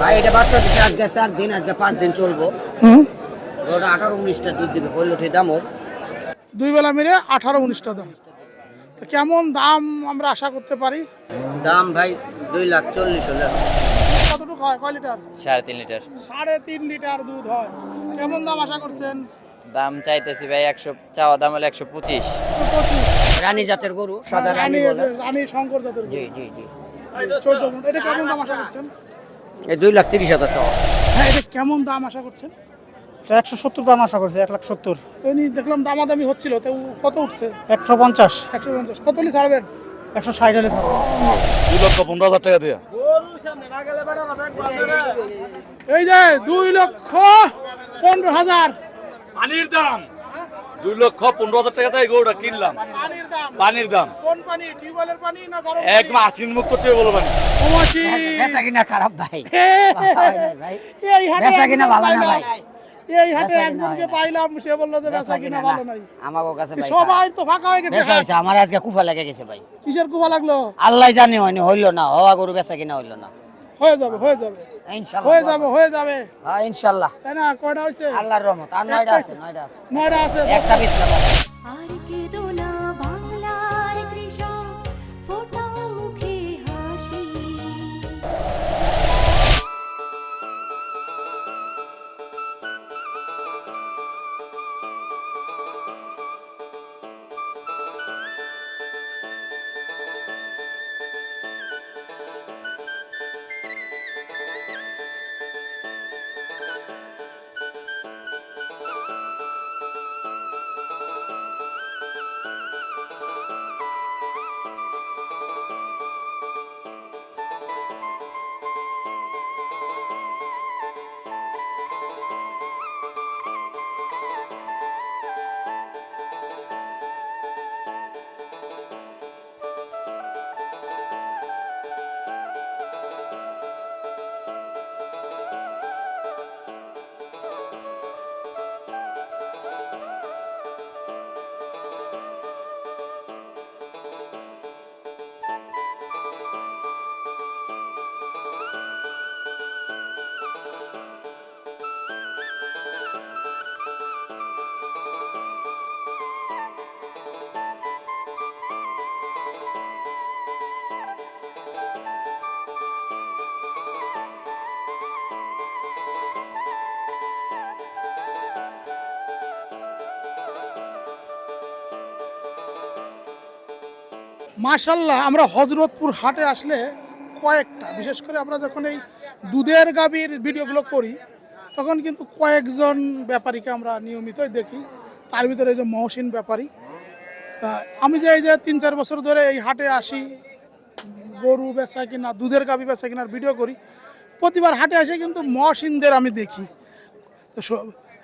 ভাই এটা বাচ্চা দিচ্ছে আজকে চার দিন আজকে পাঁচ দিন চলবো। হুম। ওটা আঠারো উনিশটা দুধ দিবে কৈলঠি দাম ওর। দুই বেলা মিলে আঠারো উনিশটা দাম। তো কেমন দাম আমরা আশা করতে পারি? দাম ভাই দুই লাখ চল্লিশ হলে। হবে। কতটুকু হয়? কয় লিটার? সাড়ে তিন লিটার। সাড়ে তিন লিটার দুধ হয়। কেমন দাম আশা করছেন? দাম চাইতেছি ভাই একশো চাওয়া দাম হলো একশো পঁচিশ। পঁচিশ রানী জাতের গরু সাদা রানী রানী শঙ্কর জাতের জি জি জি। চোদ্দ এটা কেমন দাম আশা করছেন? এই দুই লাখ তিরিশ হাজার চাওয়া। হ্যাঁ এটা কেমন দাম আশা করছেন? একশো সত্তর দাম আশা করছে এক লাখ সত্তর। এমনি দেখলাম দামাদামি হচ্ছিল তো কত উঠছে? একশো পঞ্চাশ। একশো পঞ্চাশ। কত হলে ছাড়বেন? একশো ষাট হলে। দুই লক্ষ পনেরো হাজার টাকা দিয়ে। এই যে দুই লক্ষ পনেরো হাজার। পানির দাম। দুই লক্ষ পনেরো হাজার টাকা দিয়ে গরুটা কিনলাম। পানির দাম। পানির দাম। কোন পানি টিউবওয়েলের পানি না গরম একদম আসিন মুক্ত বলো পানি। বেচা কিনা খারাপ ভাই। এই বেচা কিনা ভালো না ভাই। এই হাটে একজনকে পাইলাম সে বলল যে বেচা কিনা ভালো নাই। আমার কাছে ভাই সবাই তো ফাঁকা হয়ে গেছে বেচা হাট। আমার আজকে কুফা লেগে গেছে ভাই। কিসের কুবা লাগল? আল্লাহ জানি হয়নি হইল না। হওয়া গরু বেচা কিনা হইল না। হয়ে যাবে হয়ে যাবে। ইনশাল্লাহ হয়ে যাবে হয়ে যাবে। হ্যাঁ ইনশাল্লাহ তাই না কয়টা আল্লাহর রহমত আর নয়টা আছে নয়টা আছে। নয়টা আছে। একটা বিছনা মাশাল্লাহ আমরা হজরতপুর হাটে আসলে কয়েকটা বিশেষ করে আমরা যখন এই দুধের গাভীর ভিডিওগুলো করি তখন কিন্তু কয়েকজন ব্যাপারীকে আমরা নিয়মিতই দেখি। তার ভিতরে এই যে মহসিন ব্যাপারী আমি যে এই যে তিন চার বছর ধরে এই হাটে আসি গরু বেচা কিনা দুধের গাভী বেচা কিনার ভিডিও করি প্রতিবার হাটে আসে কিন্তু মহসিনদের আমি দেখি। তো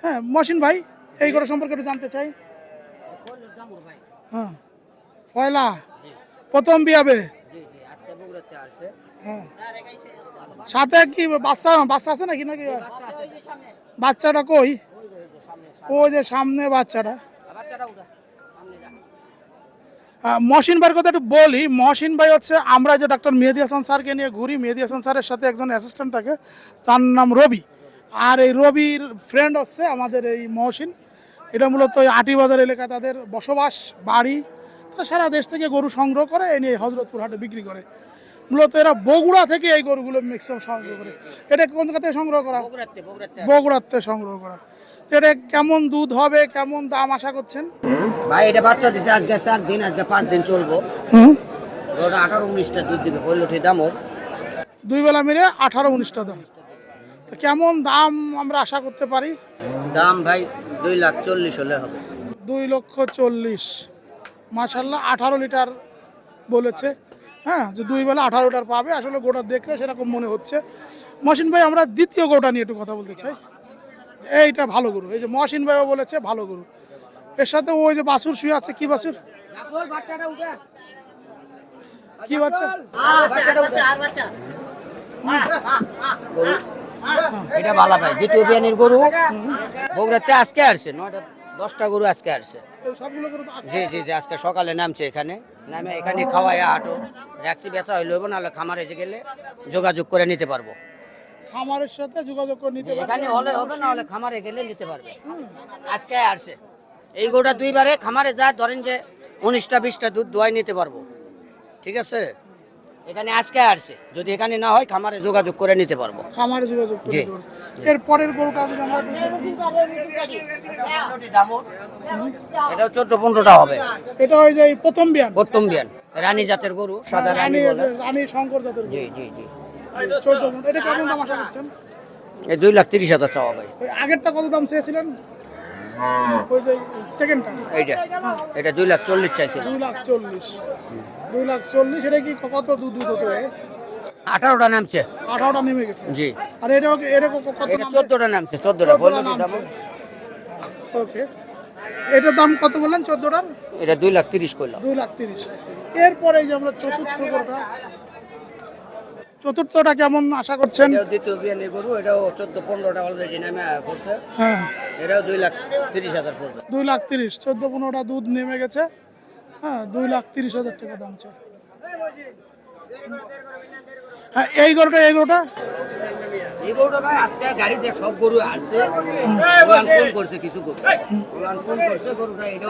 হ্যাঁ মহসিন ভাই এই গরু সম্পর্কে একটু জানতে চাই। হ্যাঁ পয়লা। প্রথম বিয়াবে? জি জি আজকে বগুড়াতে আসছে। হ্যাঁ। সাথে কি বাচ্চা বাচ্চা আছে নাকি নাকি? বাচ্চাটা কই? ওই যে সামনে বাচ্চাটা। বাচ্চাটা উঠা সামনে যা। আহ, মহসিন ভাইয়ের কথা একটু বলি। মহসিন ভাই হচ্ছে আমরা যে ডাক্তার মেহেদি হাসান স্যারকে নিয়ে ঘুরি মেহেদি হাসান স্যারের সাথে একজন অ্যাসিস্ট্যান্ট থাকে তার নাম রবি। আর এই রবির ফ্রেন্ড হচ্ছে আমাদের এই মহসিন। এটা মূলত আটি বাজার এলাকায় তাদের বসবাস বাড়ি। তারা সারা দেশ থেকে গরু সংগ্রহ করে এনে হজরতপুর হাটে বিক্রি করে। মূলত এরা বগুড়া থেকে এই গরুগুলো ম্যাক্সিমাম সংগ্রহ করে। এটা কোন জায়গা থেকে সংগ্রহ করা? বগুড়ার থেকে সংগ্রহ করা। তো এটা কেমন দুধ হবে কেমন দাম আশা করছেন? ভাই এটা বাচ্চা দিচ্ছে আজকে চার দিন আজকে পাঁচ দিন চলবো। হুম? ওটা আঠারো উনিশটা দুধ দিবে কৈলঠি দাম ওর। দুই বেলা মিলে আঠারো উনিশটা দাম। তো কেমন দাম আমরা আশা করতে পারি? দাম ভাই দুই লাখ চল্লিশ হলে হবে। দুই লক্ষ চল্লিশ। মাসাল্লাহ আঠারো লিটার বলেছে। হ্যাঁ যে দুই বেলা আঠারো লিটার পাবে আসলে গোটা দেখলে সেরকম মনে হচ্ছে। মহসিন ভাই আমরা দ্বিতীয় গোটা নিয়ে একটু কথা বলতে চাই। এইটা ভালো গরু এই যে মহসিন ভাইও বলেছে ভালো গরু। এর সাথে ওই যে বাছুর শুয়ে আছে কি বাছুর? কি বাচ্চা? গরু এটা ভালো ভাই দ্বিতীয় বিয়ানির গরু। বগুড়াতে আজকে আসছে নয়টা দশটা গরু আজকে আসছে। জি জি জি আজকে সকালে নামছে এখানে। নামে এখানে খাওয়াই হাঁটো রাখছি বেচা হইলে হইব নাহলে খামারে যে গেলে যোগাযোগ করে নিতে পারব। খামারের সাথে যোগাযোগ করে নিতে পারবে। এখানে হলে হবে না হলে খামারে গেলে নিতে পারবে। আজকে আসছে। এই গরুটা দুইবারে খামারে যায় ধরেন যে উনিশটা বিশটা দুধ দোয়াই নিতে পারব। ঠিক আছে? এখানে আজকে আসছে। যদি এখানে না হয় খামারে যোগাযোগ করে নিতে পারব। খামারে যোগাযোগ করে জি। এর পরের গরুটা যদি আমরা একটু এটাও চোদ্দ পনেরোটা হবে। এটা ওই যে প্রথম বিয়ান। প্রথম বিয়ান। রানী জাতের গরু সাদা রানী রানী শঙ্কর জাতের জি জি জি। এটা কেমন দাম আশা করছেন? এই দুই লাখ তিরিশ হাজার চাওয়া ভাই। আগেরটা কত দাম চেয়েছিলেন? ওই যে সেকেন্ডটা এইটা। এটা দুই লাখ চল্লিশ চাইছিল দুই লাখ চল্লিশ। দুই লাখ চল্লিশ এটা কি কত দুধ দুধ হতে আঠারোটা নামছে। আঠারোটা নেমে গেছে? জি। আর এটা কত এটা নামছে? চোদ্দটা। নামছে। চোদ্দটা দাম। ওকে। এটার দাম কত বললেন? চোদ্দোটার? এটা দুই লাখ তিরিশ করলাম দুই লাখ তিরিশ। এরপরে যে আমরা চতুর্থ চতুর্থটা কেমন আশা করছেন? দ্বিতীয় বিয়ানের গরু এটাও চোদ্দ পনেরোটা অলরেডি নেমে পড়ছে। হ্যাঁ। এটাও দুই লাখ তিরিশ হাজার পড়বে। দুই লাখ তিরিশ চোদ্দ পনেরোটা দুধ নেমে গেছে। হ্যাঁ দুই লাখ তিরিশ হাজার টাকা দাম চাই হ্যাঁ এই গরুটা এই গরুটা? এই গরুটা ভাই আজকে গাড়িতে সব গরু আসছে। ফোন করছে কিছু গরু। ফোন করছে গরুটা এটাও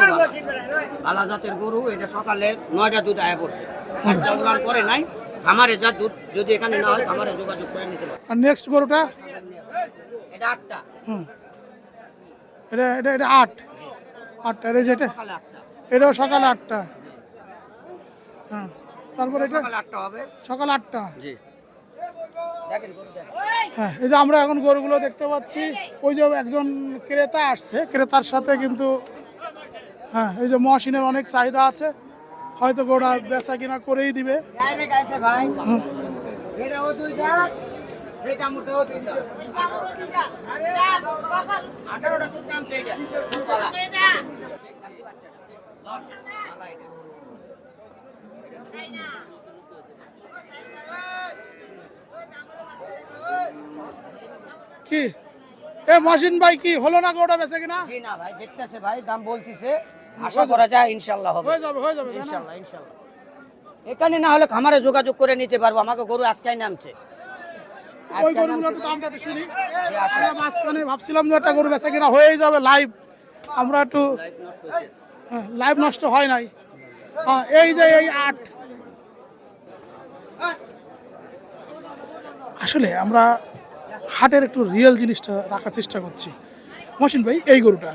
ভালো। জাতের গরু এটা সকালে নয়টা দুধ আয়া পড়ছে। আজকে করে নাই খামারে যা দুধ যদি এখানে না হয় খামারে যোগাযোগ করে নিতে পারবে আর নেক্সট গরুটা? এটা আটটা। হুম। এটা এটা এটা আট। আটটা এটা যেটা? এটাও সকাল আটটা। হ্যাঁ। তারপর এটা? সকালে আটটা হবে। সকাল আটটা। জি। হ্যাঁ এই যে আমরা এখন গরুগুলো দেখতে পাচ্ছি ওই যে একজন ক্রেতা আসছে ক্রেতার সাথে কিন্তু হ্যাঁ এই যে মহাসিনের অনেক চাহিদা আছে। হয়তো গোড়া বেচা কিনা করেই দিবে। কি? এ মহাসিন ভাই কি হলো না গোটা বেচা কিনা? জি না ভাই দেখতেছে ভাই দাম বলতিছে। আশা করা যায় ইনশাল্লাহ হবে। হয়ে যাবে হয়ে যাবে না? ইনশাল্লাহ ইনশাল্লাহ এখানে না হলে খামারে যোগাযোগ করে নিতে পারব আমাকে গরু আজকাই নামছে। ওই গরুগুলো নামছে। একটু দামটা একটু শুনি। জি, মাঝখানে ভাবছিলাম যে একটা গরু বেচা কিনা হয়েই যাবে লাইভ। আমরা একটু লাইভ নষ্ট হয় নাই। হ্যাঁ, এই যে এই আট। আসলে আমরা হাটের একটু রিয়েল জিনিসটা রাখার চেষ্টা করছি। মহসিন ভাই এই গরুটা।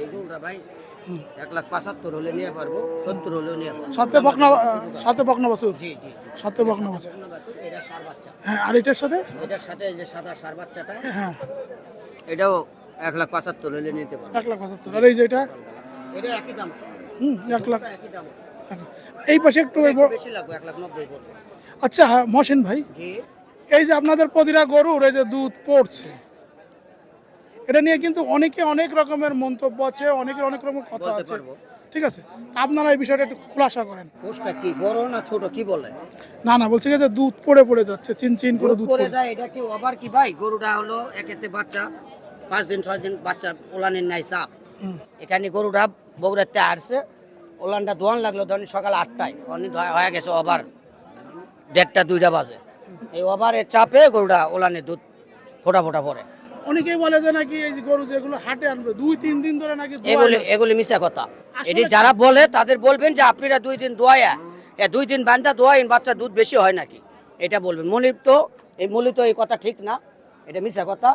এই গরুটা ভাই এক লাখ পঁচাত্তর হলে নিয়ে পারব সত্তর হলেও নিয়ে পারব। সাথে বকনা সাথে বকনা বাছুর? জি জি। সাথে বকনা বাছুর। এটা সার বাচ্চা। হ্যাঁ আর এটার সাথে? এটার সাথে এই যে সাদা সার বাচ্চাটা হ্যাঁ। এটাও এক লাখ পঁচাত্তর হলে নিতে পারব। এক লাখ পঁচাত্তর। আর এই যে এটা? এটা একই দাম। হুম এক লাখ। একই দাম। এই পাশে একটু বেশি লাগবে এক লাখ নব্বই আচ্ছা হ্যাঁ মহসিন ভাই। এই যে আপনাদের প্রতিটা গরুর এই যে দুধ পড়ছে। এটা নিয়ে কিন্তু অনেকে অনেক রকমের মন্তব্য আছে অনেকের অনেক রকমের কথা আছে। ঠিক আছে? আপনারা এই বিষয়টা একটু খুলাসা করেন। পোস্টটা কি বড় না ছোট? কি বলে? না না বলছে যে দুধ পড়ে পড়ে যাচ্ছে চিন চিন করে দুধ পড়ে যায় এটা কি আবার কি ভাই? গরুটা হলো একেতে বাচ্চা পাঁচ দিন ছয় দিন বাচ্চা ওলানের নাই হুম। এখানে গরুটা বগুড়াতে আসছে ওলানটা দোয়ান লাগল ধরেন সকাল আটটায় অনেক হয়ে গেছে ওভার। দেড়টা দুইটা বাজে। এই ওভারের চাপে গরুটা ওলানে দুধ ফোটা ফোটা পড়ে। অনেকেই বলে যে নাকি এই যে গরু যেগুলো হাটে আনবে দুই তিন দিন ধরে নাকি এগুলি এগুলি মিশা কথা। এটি যারা বলে তাদের বলবেন যে আপনারা দুই দিন দোয়ায়া এ দুই দিন বান্ধা দোয়াইন বাচ্চা দুধ বেশি হয় নাকি? এটা বলবেন। মনির তো এই মলি তো এই কথা ঠিক না। এটা মিশা কথা।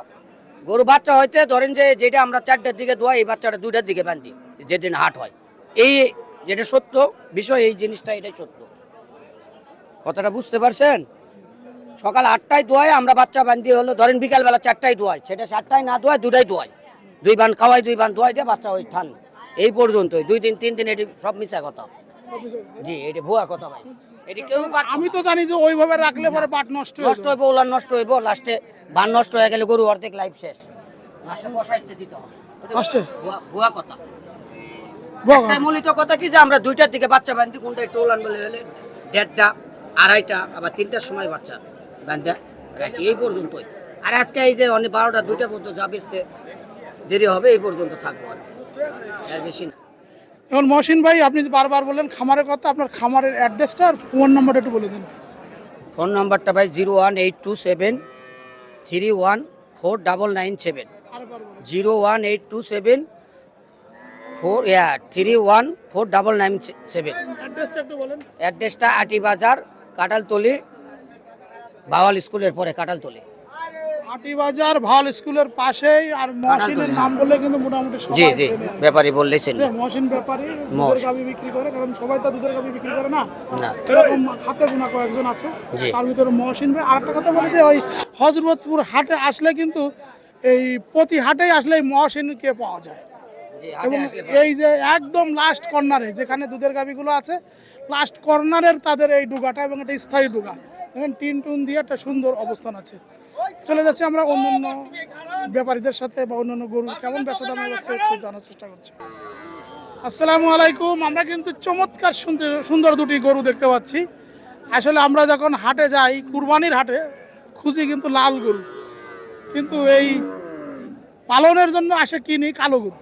গরু বাচ্চা হইতে ধরেন যে যেটা আমরা চারটার দিকে দোয়া এই বাচ্চাটা দুইটার দিকে বান্ধি যেদিন হাট হয়। এই যেটা সত্য বিষয় এই জিনিসটা এটাই সত্য। কথাটা বুঝতে পারছেন? সকাল আটটায় দোয়াই আমরা বাচ্চা বান্ধি হলো ধরেন বিকালবেলা চারটায় দোয়াই সেটা চারটায় না দোয়াই দুটাই দোয়াই দুই বান খাওয়াই দুই বান দোয়াই দিয়ে বাচ্চা ওই ঠান এই পর্যন্তই। দুই দিন তিন দিন এটি সব মিশা কথা। জি এটি ভুয়া কথা ভাই। এটি কেউ আমি তো জানি যে ওইভাবে রাখলে পরে বাট নষ্ট নষ্ট হইব ওলান নষ্ট হইব লাস্টে বান নষ্ট হয়ে গেলে গরু অর্ধেক লাইফ শেষ। লাস্টে বসাইতে দিতে হবে। ভুয়া- কথা। মূলত কথা কি যে আমরা দুইটার দিকে বাচ্চা বান্ধি কোনটা একটু ওলান বলে হলে দেড়টা আড়াইটা আবার তিনটার সময় বাচ্চা। বান্ধা রাখি এই পর্যন্তই। আর আজকে এই যে অনেক বারোটা দুইটা পর্যন্ত যা বেচতে দেরি হবে এই পর্যন্ত থাকব আর বেশি না। এখন মহসিন ভাই আপনি বারবার বললেন খামারের কথা আপনার খামারের অ্যাড্রেসটা আর ফোন নাম্বারটা একটু বলে দিন। ফোন নাম্বারটা ভাই zero one eight two seven three one four double nine seven. Zero one eight two seven four three one four double nine seven. অ্যাড্রেসটা একটু বলেন। অ্যাড্রেসটা আটি বাজার কাটালতলি বাওয়াল স্কুলের পরে কাটালতলি আটিবাজার ভালো স্কুলের পাশেই আর মহসিনের নাম বললে কিন্তু মোটামুটি জি জি ব্যাপারী বললেছেন সে মহসিন ব্যাপারী দুধের। গাবি বিক্রি করে কারণ সবাই তো দুধের গাবি বিক্রি করে না। না। এরকম হাতে গোনা কয়েকজন আছে তার ভিতরে মহসিন ভাই। আরেকটা কথা বলি যে ওই হজরতপুর হাটে আসলে কিন্তু এই প্রতি হাটেই আসলে মহসিনকে পাওয়া যায়। এবং এই যে একদম লাস্ট কর্নারে যেখানে দুধের গাবিগুলো আছে লাস্ট কর্নারের তাদের এই ডুগাটা এবং এটা স্থায়ী ডুগা। এবং টিন টুন দিয়ে একটা সুন্দর অবস্থান আছে। চলে যাচ্ছে আমরা অন্যান্য ব্যাপারীদের সাথে বা অন্যান্য গরু কেমন বেচা দামে যাচ্ছে একটু জানার চেষ্টা করছি। আসসালামু আলাইকুম, আমরা কিন্তু চমৎকার সুন্দর সুন্দর দুটি গরু দেখতে পাচ্ছি। আসলে আমরা যখন হাটে যাই, কুরবানির হাটে খুঁজি কিন্তু লাল গরু। কিন্তু এই পালনের জন্য আসে কিনি কালো গরু।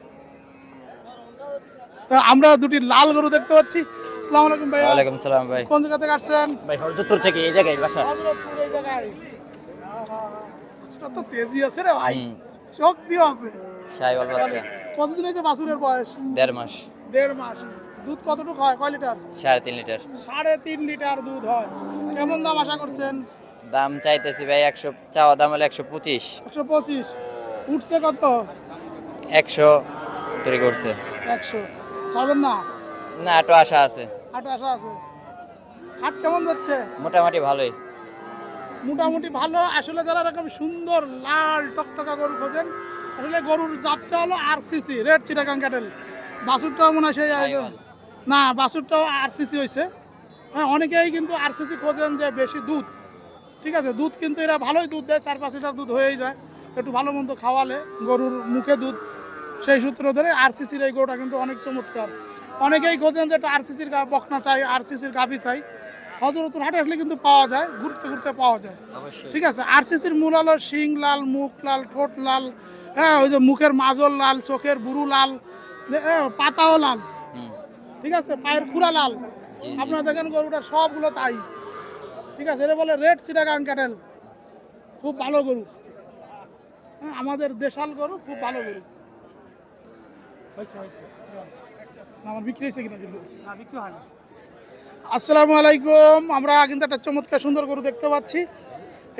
তা আমরা দুটি লাল গরু দেখতে পাচ্ছি। আসসালামু আলাইকুম ভাইয়া। ওয়ালাইকুম সালাম ভাই। কোন জায়গা থেকে আসছেন? ভাই হরজতপুর থেকে এই জায়গায় বাসা। হযরতপুর এই জায়গায়। তো তেজি আছে রে ভাই। হুম। শক্তিও আছে। সাইওয়াল বাচ্চা। কতদিন হয়েছে বাছুরের বয়স? দেড় মাস। দেড় মাস। দুধ কতটুকু হয়? কয় লিটার? সাড়ে তিন লিটার। সাড়ে তিন লিটার দুধ হয়। কেমন দাম আশা করছেন? দাম চাইতেছি ভাই একশো চাওয়া দাম হলো একশো পঁচিশ। একশো পঁচিশ। উঠছে কত? একশো তৈরি করছে। একশো। ছাড়বেন না? না একটু আশা আছে। হাট আশা আছে। হাট কেমন যাচ্ছে? মোটামুটি ভালোই। মোটামুটি ভালো। আসলে যারা এরকম সুন্দর লাল টকটকা গরু খোঁজেন আসলে গরুর জাতটা হলো আরসিসি রেড চিটাগাং ক্যাটেল বাছুরটাও মনে হয় সেই না বাছুরটাও আরসিসি হয়েছে। হ্যাঁ অনেকেই কিন্তু আরসিসি খোঁজেন যে বেশি দুধ। ঠিক আছে দুধ কিন্তু এরা ভালোই দুধ দেয় চার পাঁচ লিটার দুধ হয়েই যায়। একটু ভালো মন্দ খাওয়ালে গরুর মুখে দুধ। সেই সূত্র ধরে আরসিসির এই গরুটা কিন্তু অনেক চমৎকার। অনেকেই খোঁজেন যে একটু আরসিসির বকনা চাই আরসিসির গাভি চাই। হজরতুল হাটে আসলে কিন্তু পাওয়া যায় ঘুরতে ঘুরতে পাওয়া যায়। ঠিক আছে আরসিসির মূল হলো শিং লাল মুখ লাল ঠোঁট লাল হ্যাঁ ওই যে মুখের মাজল লাল চোখের বুরু লাল যে, পাতাও লাল। ঠিক আছে পায়ের খুরা লাল। আপনারা দেখেন গরুটা সবগুলো তাই। ঠিক আছে এটা বলে রেড চিটাগাং ক্যাটেল। খুব ভালো গরু। হ্যাঁ, আমাদের দেশাল গরু খুব ভালো গরু। হয়েছে হয়েছে। আমার বিক্রি হয়েছে কিনা বিক্রি হয়েছে। না বিক্রি আসসালামু আলাইকুম। আমরা কিন্তু একটা চমৎকার সুন্দর গরু দেখতে পাচ্ছি।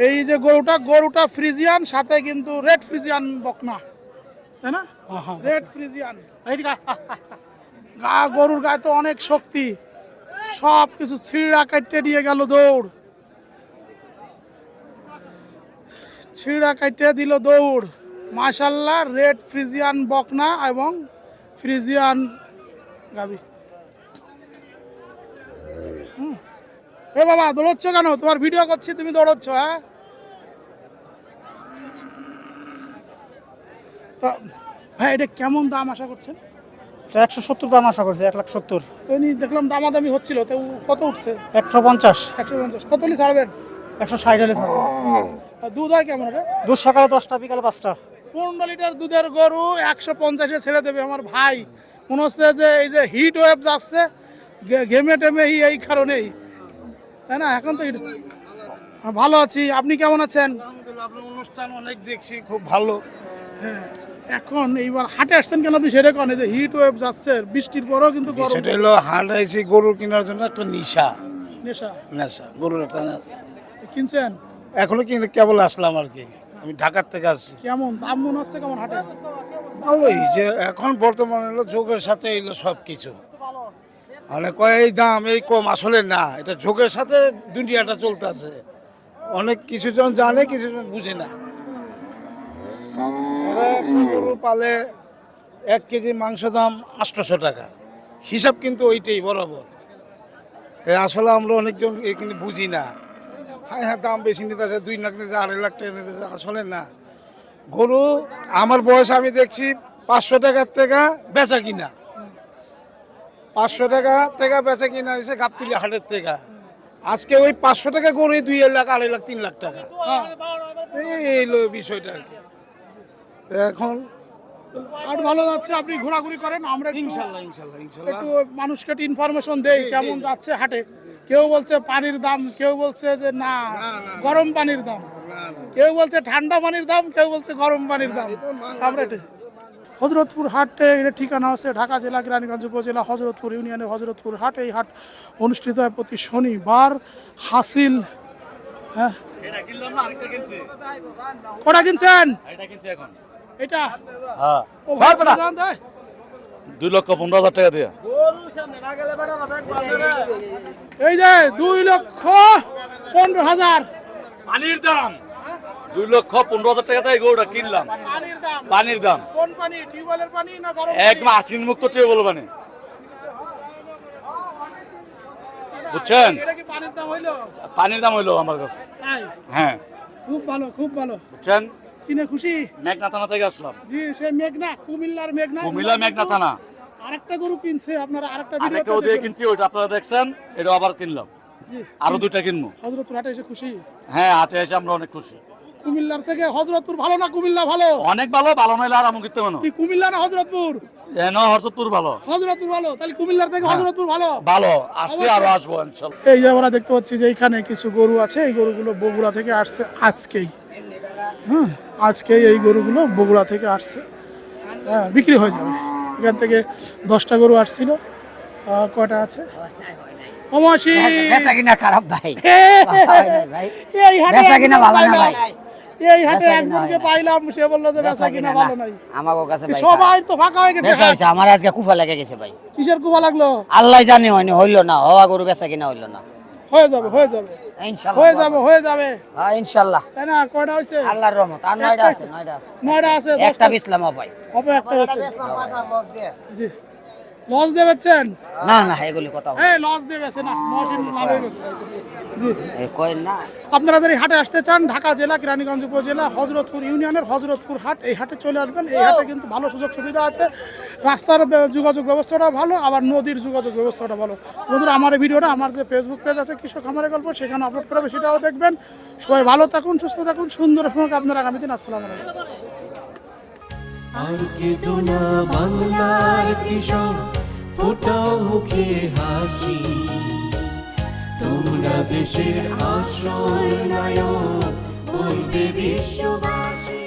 এই যে গরুটা গরুটা ফ্রিজিয়ান সাথে কিন্তু রেড ফ্রিজিয়ান বকনা। তাই না? হ্যাঁ হ্যাঁ। Red Friesian. গা গরুর গায়ে তো অনেক শক্তি। সব কিছু ছিঁড়া কাটতে দিয়ে গেল দৌড়। ছিঁড়া কাটতে দিল দৌড়। মাশাল্লাহ রেড ফ্রিজিয়ান বকনা এবং ফ্রিজিয়ান গাবি। এ বাবা দৌড়চ্ছ কেন? তোমার ভিডিও করছি তুমি দৌড়চ্ছ হ্যাঁ? তা ভাই এটা কেমন দাম আশা করছেন? একশো সত্তর দাম আশা করছে এক লাখ সত্তর এমনি দেখলাম দামাদামি হচ্ছিল তো কত উঠছে? একশো পঞ্চাশ। একশো পঞ্চাশ। কত হলে ছাড়বেন? একশো ষাট হলে ছাড়বো আর দুধ হয় কেমন এটা? দুধ সকালে দশটা বিকালে পাঁচটা। পনেরো লিটার দুধের গরু একশো পঞ্চাশে ছেড়ে দেবে আমার ভাই। মনে হচ্ছে যে এই যে হিট ওয়েভ যাচ্ছে গে- ঘেমে টেমে এই- এই কারণেই। তাই না? এখন তো ভালো আছি। আপনি কেমন আছেন? আপনার অনুষ্ঠান অনেক দেখছি খুব ভালো। হ্যাঁ এখন এইবার হাটে আসছেন কেন আপনি সেটা কেন? যে হিট ওয়েভ যাচ্ছে বৃষ্টির পরেও কিন্তু সেটা হলো হাট আইছি গরু কেনার জন্য একটা নিশা। নেশা? নেশা গরুর একটা নেশা। কিনছেন? এখনও কিন্তু কেবল আসলাম আর কি। আমি ঢাকার থেকে আসছি। কেমন? দাম মনে হচ্ছে কেমন হাটে? ভালোই যে এখন বর্তমানে হলো যোগের সাথে এলো সব কিছু মানে কয় এই দাম এই কম আসলে না এটা যোগের সাথে দুনিয়াটা চলতেছে অনেক কিছু জন জানে কিছু জন বুঝে না। এরা গরু পালে এক কেজি মাংস দাম আটশোশো টাকা। হিসাব কিন্তু ওইটাই বরাবর। আসলে আমরা অনেকজন এখানে বুঝি না। হ্যাঁ হ্যাঁ দাম বেশি নিতে আছে, দুই লাখ নিতে আড়াই লাখ টাকা নিতে আসলে না। গরু, আমার বয়স আমি দেখছি পাঁচশো টাকার থেকে বেচা কিনা। পাঁচশো টাকা থেকে বেচা কিনা হয়েছে গাবতুলি হাটের থেকে। আজকে ওই পাঁচশো টাকা গরু দুই লাখ, আড়াই লাখ, তিন লাখ টাকা। এই বিষয়টা আর কি। এখন হাট ভালো যাচ্ছে আপনি ঘোরাঘুরি করেন আমরা ইনশাল্লাহ ইনশাল্লাহ ইনশাল্লাহ। একটু মানুষকে একটু ইনফরমেশন দেই কেমন যাচ্ছে হাটে। কেউ বলছে পানির দাম কেউ বলছে যে না গরম পানির দাম। কেউ বলছে ঠান্ডা পানির দাম কেউ বলছে গরম পানির দাম। আমরা হজরতপুর হাটে এর ঠিকানা আছে ঢাকা জেলা কেরানীগঞ্জ উপজেলা হজরতপুর ইউনিয়নের হজরতপুর হাট। এই হাট অনুষ্ঠিত হয় প্রতি শনিবার। হাসিল হ্যাঁ? কটা কিনছেন? এটা? হ্যাঁ? দুই লক্ষ পনেরো হাজার টাকা দিয়ে। এই যে দুই লক্ষ পনেরো হাজার। পানির দাম। দুই লক্ষ পনেরো হাজার টাকা দিয়ে গরুটা কিনলাম। পানির দাম। পানির দাম। কোন পানি? টিউবওয়েলের পানি না একদম আসিন মুক্ত চেয়ে বলব বুঝছেন? পানির দাম হইল? পানির দাম হইল আমার কাছে। হ্যাঁ। খুব ভালো খুব ভালো। বুঝছেন? কিনে খুশি? মেঘনা থানা থেকে আসলাম। জি সে মেঘনা কুমিল্লার মেঘনা। কুমিল্লা মেঘনা থানা। আরেকটা গরু কিনছে আপনারা আরেকটা ভিডিও ওদিকে কিনছি ওইটা আপনারা দেখছেন এটা আবার কিনলাম। আরও দুইটা কিনবো। হজরতপুর হাটে এসে খুশি? হ্যাঁ হাটে এসে আমরা অনেক খুশি। কুমিল্লার থেকে হজরতপুর ভালো না কুমিল্লা ভালো? অনেক ভালো ভালো নইলে আর আমু কিনতে কি কুমিল্লা না হজরতপুর? এন হরসতপুর ভালো। হজরতপুর ভালো তাহলে কুমিল্লার থেকে হজরতপুর ভালো। ভালো আসছে আরও আসব ইনশাল্লাহ। এই যে আমরা দেখতে পাচ্ছি যে এইখানে কিছু গরু আছে এই গরুগুলো বগুড়া থেকে আসছে আজকেই। হ্যাঁ। আজকেই এই গরুগুলো বগুড়া থেকে আসছে। হ্যাঁ বিক্রি হয়ে যাবে। এখান থেকে দশটা গরু আসছিল। কটা আছে? অমাসি। বেচা কিনা খারাপ ভাই। ভাই। এই হাটে বেচা কিনা ভালো না ভাই। এই হাটে একজনকে পাইলাম সে বলল যে বেচা কিনা ভালো নাই। আমার কাছে ভাই সবাই তো ফাঁকা হয়ে গেছে। বেচা হাট। আমার আজকে কুফা লেগে গেছে ভাই। কিসের লাগল? আল্লাহ জানি হয়নি হইল না। হওয়া গরু বেচা কিনা হইল না। হয়ে যাবে হয়ে যাবে। হয়ে যাবে হয়ে যাবে। হ্যাঁ ইনশাল্লাহ তাই না? কয়টা হয়েছে? আল্লাহর রহমত। আর নয়টা আছে নয়টা আছে। নয়টা আছে একটা বিসলাম হবে একটা হয়েছে। জি। লস দেবেছেন না না এগুলি কথা এই লস দেবেছে না মহসিন লাভ জি। না। আপনারা যদি হাটে আসতে চান ঢাকা জেলা কেরানীগঞ্জ উপজেলা হজরতপুর ইউনিয়নের হজরতপুর হাট এই হাটে চলে আসবেন। এই হাটে কিন্তু ভালো সুযোগ সুবিধা আছে। রাস্তার যোগাযোগ ব্যবস্থাটা ভালো আবার নদীর যোগাযোগ ব্যবস্থাটা ভালো। বন্ধুরা আমার এই ভিডিওটা আমার যে ফেসবুক পেজ আছে কৃষক খামারের গল্প সেখানে আপলোড করা সেটাও দেখবেন। সবাই ভালো থাকুন সুস্থ থাকুন সুন্দর সময় আপনার আগামী দিন আসসালামু আলাইকুম। আর কেঁদো বাংলার কৃষক ফোটাও মুখে হাসি। তোমরা দেশের আসল নায়ক বলবে বিশ্ববাসী।